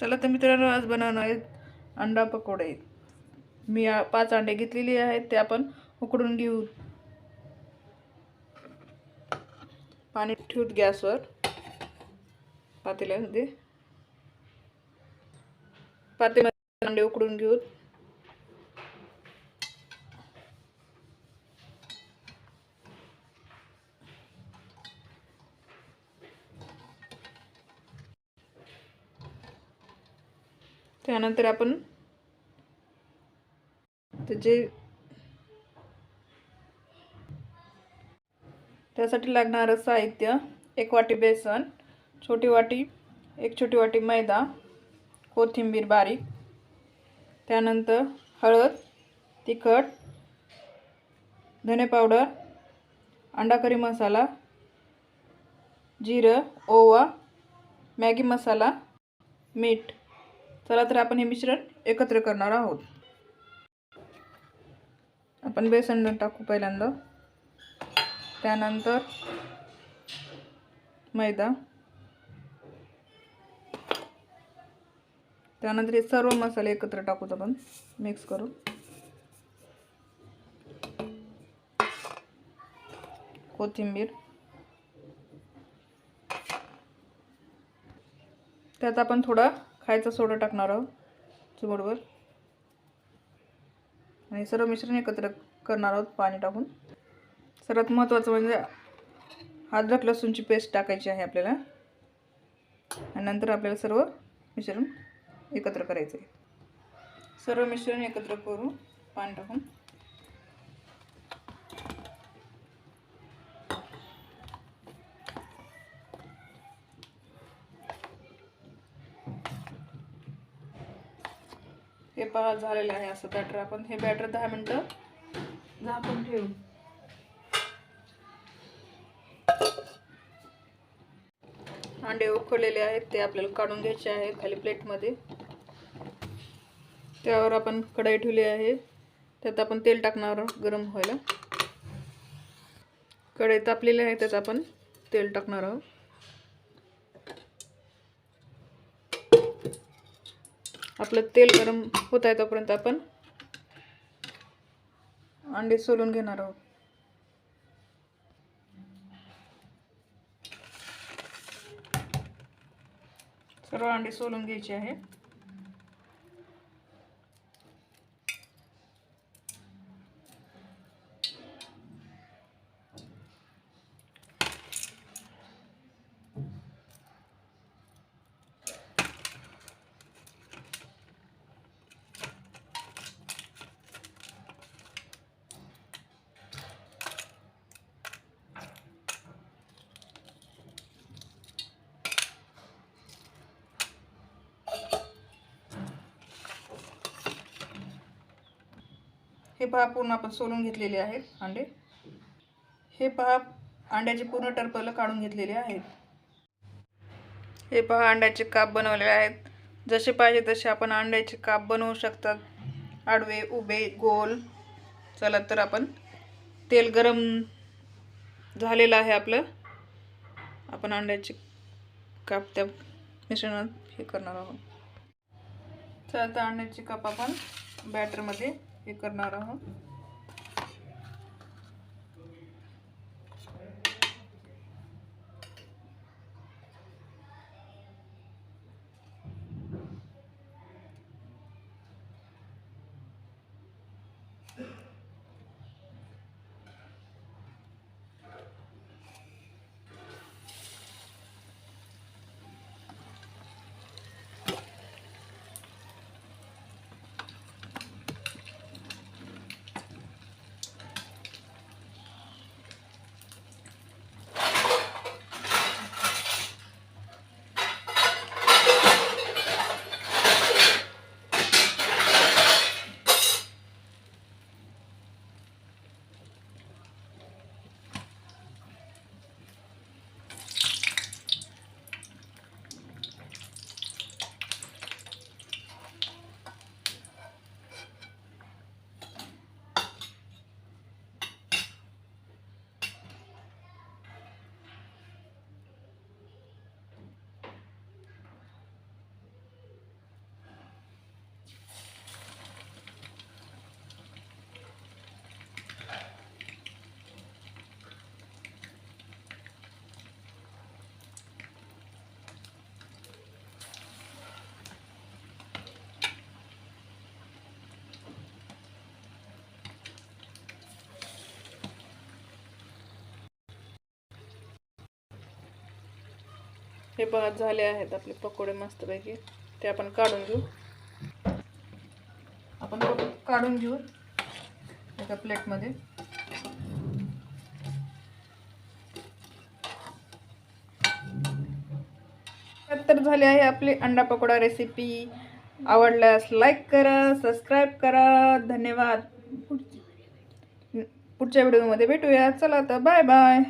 चला तर मित्रांनो आज बनवणार आहेत अंडा पकोडे. मी पाच अंडे घेतलेली आहेत ते आपण उकडून घेऊ. पाणी ठेवूत गॅसवर पातेल्यामध्ये. पातेमध्ये अंडे उकडून घेऊत त्यानंतर आपण त्याचे त्यासाठी लागणारं साहित्य एक वाटी बेसन छोटी वाटी एक छोटी वाटी मैदा कोथिंबीर बारीक त्यानंतर हळद तिखट धने पावडर अंडा करी मसाला जिरं ओवा मॅगी मसाला मीठ. चला तर आपण हे मिश्रण एकत्र करणार आहोत. आपण बेसन टाकू पहिल्यांदा. त्यानंतर मैदा. त्यानंतर हे सर्व मसाले एकत्र टाकूत आपण मिक्स करू कोथिंबीर. त्यात आपण थोडा खायचा सोडा टाकणार आहोत. चिमडवर आणि सर्व मिश्रण एकत्र करणार आहोत पाणी टाकून. सर्वात महत्त्वाचं म्हणजे अद्रक लसूणची पेस्ट टाकायची आहे आपल्याला. आणि नंतर आपल्याला सर्व मिश्रण एकत्र करायचं आहे सर्व मिश्रण एकत्र करू पाणी टाकून. हे पहा झालेलं आहे असं बॅटर आपण. हे बॅटर दहा मिनटं झाकून ठेवू. अंडे उकळलेले आहेत ते आपल्याला काढून घ्यायचे आहे खाली प्लेटमध्ये त्यावर आपण कढई ठेवली आहे. त्यात आपण तेल टाकणार गरम व्हायला. कढई तापलेली आहे त्यात आपण तेल टाकणार आहोत. आपलं तेल गरम होत आहे तोपर्यंत आपण अंडे सोलून घेणार आहोत. सर्व अंडे सोलून घ्यायचे आहे. हे पहा पूर्ण आपण सोलून घेतलेले आहेत अंडे. हे पहा अंड्याची पूर्ण टरपलं काढून घेतलेली आहेत. हे पहा अंड्याचे काप बनवलेले आहेत. जसे पाहिजे तसे आपण अंड्याचे काप बनवू शकतात. आडवे उभे गोल. चला तर आपण तेल गरम झालेलं आहे आपलं. आपण अंड्याचे काप त्या मिश्रणात हे करणार आहोत. चला तर अंड्याचे काप आपण बॅटरमध्ये हे करणार आहोत. हे बघा झाले आहेत आपले पकोडे मस्तपैकी. ते आपण काढून घेऊ. आपण काढून घेऊ एका प्लेटमध्ये. तर झाले आहे आपली अंडा पकोडा रेसिपी आवडल्यास लाईक करा सबस्क्राईब करा. धन्यवाद. पुढच्या व्हिडिओमध्ये भेटूया. चला तर बाय बाय